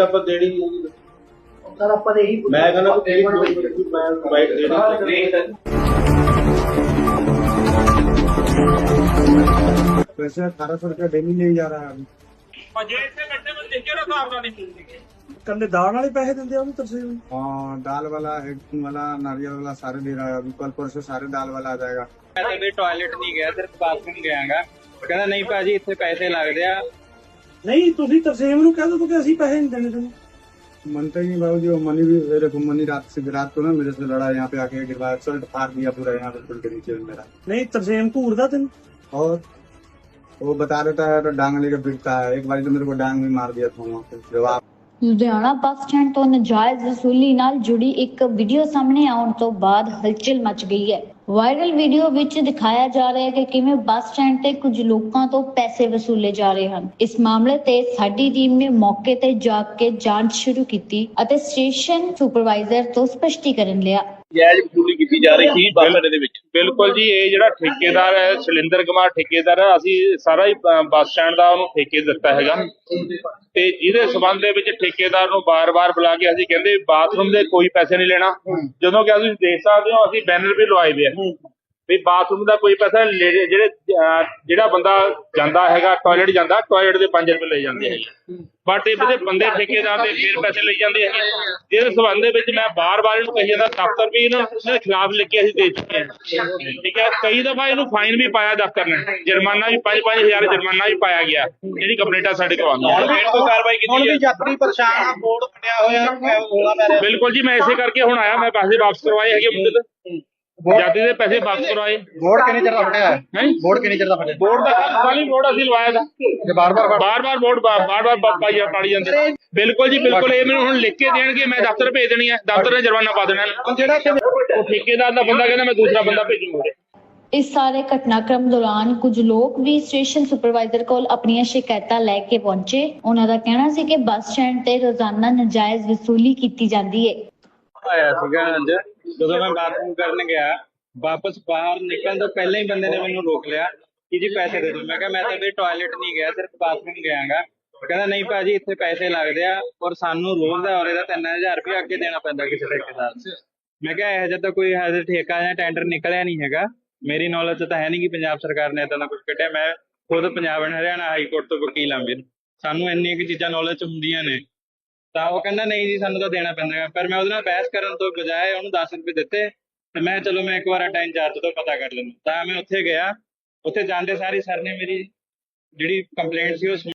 White ਆਪਾਂ ਦੇਣੀ ਨਹੀਂ ਹੈਗੀ। ਸਰ ਆਪਾਂ ਤਾਂ ਇਹੀ ਮੈਂ ਕਹਿੰਦਾ ਵੀ ਤੇਰੀ ਮੈਂ ਵਾਈਟ ਦੇਣੀ वैसे अठारह सौ रुपया डेली ले जा रहा है अभी ਜੇ ਇੱਥੇ ਬੈਠੇ ਮੈਂ ਦੇਖਿਆ ਨਾ ਹਿਸਾਬ ਨਾਲ ਨਹੀਂ कंधे दाल वाले पैसे देते हो तरसे हाँ दाल वाला हेडफोन वाला नारियल वाला सारे दे रहा है अभी कल परसों सारे दाल वाला आ जाएगा ਮੈਂ ਤਾਂ ਵੀ ਟਾਇਲਟ ਨਹੀਂ ਗਿਆ ਸਿਰਫ ਬਾਥਰੂਮ ਗਿਆਗਾ ਕਹਿੰਦਾ ਨਹੀਂ ਭਾਜੀ ਇੱਥੇ ਪੈਸੇ ਲੱਗਦੇ ਆ नहीं ਤੁਸੀਂ ਤਰਸੇਮ ਨੂੰ ਕਹਿ ਦੋ ਕਿ ਅਸੀਂ ਪੈਸੇ ਨਹੀਂ ਦੇਣੇ ਤੈਨੂੰ मनते ही नहीं बाबू जी वो मनी भी मेरे को मनी रात से रात को ना मेरे से लड़ा यहाँ पे आके गिरवाया शर्ट फाड़ दिया पूरा यहाँ पे पुल के नीचे मेरा ਨਹੀਂ ਤਰਸੇਮ ਘੂਰਦਾ ਤੈਨੂੰ और वो बता देता है तो डांग लेकर फिरता है एक बार तो मेरे को डांग भी मार दिया था वहाँ पे जब आप ਲੁਧਿਆਣਾ ਬੱਸ ਸਟੈਂਡ ਤੋਂ ਨਜਾਇਜ਼ ਵਸੂਲੀ ਨਾਲ ਜੁੜੀ ਇੱਕ ਵੀਡੀਓ ਸਾਹਮਣੇ ਆਉਣ ਤੋਂ ਬਾਅਦ ਹਲਚਲ ਮਚ ਗਈ ਹੈ ਵਾਇਰਲ ਵੀਡੀਓ ਵਿੱਚ ਦਿਖਾਇਆ ਜਾ ਰਿਹਾ ਹੈ ਕਿ ਕਿਵੇਂ ਬੱਸ ਸਟੈਂਡ ਤੇ ਕੁਝ ਲੋਕਾਂ ਤੋਂ ਪੈਸੇ ਵਸੂਲੇ ਜਾ ਰਹੇ ਹਨ। ਇਸ ਮਾਮਲੇ ਤੇ ਸਾਡੀ ਟੀਮ ਨੇ ਮੌਕੇ ਤੇ ਜਾ ਕੇ ਜਾਂਚ ਸ਼ੁਰੂ ਕੀਤੀ ਅਤੇ ਸਟੇਸ਼ਨ ਸੁਪਰਵਾਈਜ਼ਰ ਤੋਂ ਸਪਸ਼ਟੀਕਰਨ ਲਿਆ। ਜਾਇਜ਼ ਵਸੂਲੀ ਕੀਤੀ ਜਾ ਰਹੀ ਸੀ ਬੱਸ ਅੱਡੇ ਦੇ ਵਿੱਚ। ਬਿਲਕੁਲ ਜੀ, ਇਹ ਜਿਹੜਾ ਠੇਕੇਦਾਰ ਹੈ, ਸ਼ਲਿੰਦਰ ਕੁਮਾਰ ਠੇਕੇਦਾਰ ਹੈ, ਅਸੀਂ ਸਾਰਾ ਹੀ ਬੱਸ ਸਟੈਂਡ ਦਾ ਉਹਨੂੰ ਠੇਕੇ ਦਿੱਤਾ ਹੈਗਾ। ਤੇ ਜਿਹਦੇ ਸਬੰਧ ਦੇ ਵਿੱਚ ਠੇਕੇਦਾਰ ਨੂੰ ਬਾਰ-ਬਾਰ ਬੁਲਾ ਕੇ ਅਸੀਂ ਕਹਿੰਦੇ, ਬਾਥਰੂਮ ਦੇ ਕੋਈ ਪੈਸੇ ਨਹੀਂ ਲੈਣਾ। ਜਦੋਂ ਕਿ ਤੁਸੀਂ ਦੇਖ ਸਕਦੇ ਹੋ, ਅਸੀਂ ਬੈਨਰ ਵੀ ਲਵਾਏ ਦੇ ਆ। ਵੀ ਬਾਥਰੂਮ ਦਾ ਕੋਈ ਪੈਸਾ ਜਿਹੜੇ ਅਹ, ਜਿਹੜਾ ਬੰਦਾ ਜਾਂਦਾ ਹੈਗਾ ਟਾਇਲਟ ਜਾਂਦਾ ਟਾਇਲਟ ਦੇ 5 ਰੁਪਏ ਲੈ ਜਾਂਦੇ ਹੈਗੇ। ਬਟ ਇਹਦੇ ਬੰਦੇ ਠੇਕੇਦਾਰ ਦੇ ਫੇਰ ਪੈਸੇ ਲਈ ਜਾਂਦੇ ਹੈਗੇ। ਜਿਹਦੇ ਸਬੰਧ ਦੇ ਵਿੱਚ ਮੈਂ ਬਾਰ-ਬਾਰ ਇਹਨੂੰ ਕਹੀ ਜਾਂਦਾ ਦਫ਼ਤਰ ਵੀ ਇਹਨਾਂ ਦੇ ਖਿਲਾਫ ਲਿਖ ਕੇ ਅਸੀਂ ਦੇ ਚੁੱਕੇ ਹਾਂ। ਠੀਕ ਹੈ? ਕਈ ਦਫਾ ਇਹਨੂੰ ਫਾਈਨ ਵੀ ਪਾਇਆ ਦਫ਼ਤਰ ਨੇ। ਜੁਰਮਾਨਾ ਵੀ 5-5000 ਜੁਰਮਾਨਾ ਵੀ ਪਾਇਆ ਗਿਆ ਜਿਹੜੀ ਕੰਪਲੇਂਟਾਂ ਸਾਡੇ ਕੋਲ ਆਉਂਦੀਆਂ। ਹੁਣ ਫੇਰ ਤੋਂ ਕਾਰਵਾਈ ਕੀਤੀ ਹੈ ਯਾਤਰੀ ਪਰੇਸ਼ਾਨ ਆ ਬੋਰਡ ਬਣਿਆ ਹੋਇਆ ਹੋਲਾ ਪੈ ਰਿਹਾ ਬਿਲਕੁਲ ਜੀ ਮੈਂ ਇਸੇ ਕਰਕੇ ਹੁਣ ਆਇਆ ਮੈਂ ਪੈਸੇ ਵਾਪਸ ਕਰਵਾਏ ਹੈਗੇ ਮੁੰਡੇ ਤੋਂ। ਜਾਤੀ ਦੇ ਪੈਸੇ ਵਾਪਸ ਕਰਵਾਏ। ਬੋਰਡ ਕਿੰਨੇ ਚਿਰ ਦਾ ਫਟਿਆ? ਹੈ? ਹੈ ਬੋਰਡ ਕਿੰਨੇ ਚਿਰ ਦਾ ਫਟਿਆ? ਬੋਰਡ ਦਾ ਖਾਲੀ ਬੋਰਡ ਅਸੀਂ ਲਵਾਇਆ ਦਾ। ਤੇ ਬਾਰ ਬਾਰ ਬਾਰ ਬਾਰ ਵੋਟ ਬਾਰ ਬਾਰ ਪਾਈ ਪਾੜੀ ਜਾਂਦੇ। ਨੇ। ਬਿਲਕੁਲ ਜੀ ਬਿਲਕੁਲ। ਇਹ ਮੈਨੂੰ ਹੁਣ ਲਿਖ ਕੇ ਦੇਣਗੇ ਮੈਂ ਦਫ਼ਤਰ ਭੇਜ ਦੇਣੀ ਹੈ ਦਫ਼ਤਰ ਨੇ ਜੁਰਮਾਨਾ ਪਾ ਦੇਣਾ। ਹੈ। ਜਿਹੜਾ ਇੱਥੇ ਉਹ ਠੇਕੇਦਾਰ ਦਾ ਬੰਦਾ ਕਹਿੰਦਾ ਮੈਂ ਦੂਸਰਾ ਬੰਦਾ ਭੇਜੂਗਾ ਇਸ ਸਾਰੇ ਘਟਨਾਕ੍ਰਮ ਦੌਰਾਨ ਕੁਝ ਲੋਕ ਵੀ ਸਟੇਸ਼ਨ ਸੁਪਰਵਾਈਜ਼ਰ ਕੋਲ ਆਪਣੀਆਂ ਸ਼ਿਕਾਇਤਾਂ ਲੈ ਕੇ ਪਹੁੰਚੇ। ਉਹਨਾਂ ਦਾ ਕਹਿਣਾ ਸੀ ਕਿ ਬੱਸ ਸਟੈਂਡ ਤੇ ਰੋਜ਼ਾਨਾ ਨਜਾਇਜ਼ ਵਸੂਲੀ ਕੀਤੀ ਜਾਂਦੀ ਹੈ ਆਇਆ ਸੀਗਾ ਅੱਜ, ਜਦੋਂ ਮੈਂ ਬਾਥਰੂਮ ਕਰਨ ਗਿਆ, ਵਾਪਸ ਬਾਹਰ ਨਿਕਲਣ ਤੋਂ ਪਹਿਲਾਂ ਹੀ ਬੰਦੇ ਨੇ ਮੈਨੂੰ ਰੋਕ ਲਿਆ ਕਿ ਜੀ ਪੈਸੇ ਦੇ ਦਿਓ। ਮੈਂ ਕਿਹਾ, ਮੈਂ ਤਾਂ ਵੀ ਟਾਇਲਟ ਨਹੀਂ ਗਿਆ, ਸਿਰਫ ਬਾਥਰੂਮ ਗਿਆਗਾ ਕਹਿੰਦਾ, ਨਹੀਂ ਭਾਜੀ, ਇੱਥੇ ਪੈਸੇ ਲੱਗਦੇ ਆ ਔਰ ਸਾਨੂੰ ਰੋਜ਼ ਦਾ ਔਰੇ ਦਾ 3000 ਰੁਪਏ ਅੱਗੇ ਦੇਣਾ ਪੈਂਦਾ ਕਿਸੇ ਠੇਕੇਦਾਰ ਨੂੰ। ਮੈਂ ਕਿਹਾ, ਇਹ ਜਿਹਾ ਤਾਂ ਕੋਈ ਹਜੇ ਠੇਕਾ ਜਾਂ ਟੈਂਡਰ ਨਿਕਲਿਆ ਨਹੀਂ ਹੈਗਾ। ਮੇਰੀ ਨੌਲੇਜ 'ਚ ਤਾਂ ਹੈ ਨਹੀਂ ਕਿ ਪੰਜਾਬ ਸਰਕਾਰ ਨੇ ਇਦਾਂ ਦਾ ਕੁਝ ਕੱਢਿਆ। ਮੈਂ ਖੁਦ Punjab and Haryana high court ਤੋਂ ਵਕੀਲ ਆਂ ਵੀਰ। ਸਾਨੂੰ ਇੰਨੀਆਂ ਕਿ ਚੀਜ਼ਾਂ ਨੌਲੇਜ ਹੁੰਦੀਆਂ ਨੇ। ਤਾਂ ਉਹ ਕਹਿੰਦਾ, ਨਹੀਂ ਜੀ, ਸਾਨੂੰ ਤਾਂ ਦੇਣਾ ਪੈਂਦਾ ਹੈ। ਪਰ ਮੈਂ ਉਹਦੇ ਨਾਲ ਬਹਿਸ ਕਰਨ ਤੋਂ ਬਜਾਏ ਉਹਨੂੰ 10 ਰੁਪਏ ਦਿੱਤੇ ਤੇ ਮੈਂ ਚਲੋ, ਮੈਂ ਇੱਕ ਵਾਰ ਅਟੈਂਡ ਇੰਚਾਰਜ ਤੋਂ ਪਤਾ ਕਰ ਲੈਂਦਾ ਤਾਂ ਮੈਂ ਉੱਥੇ ਗਿਆ ਉੱਥੇ ਜਾਂਦੇ ਸਾਰੀ ਸਰ ਨੇ ਮੇਰੀ ਜਿਹੜੀ ਕੰਪਲੇਂਟ ਸੀ, ਉਹ ਸੁਣੀ।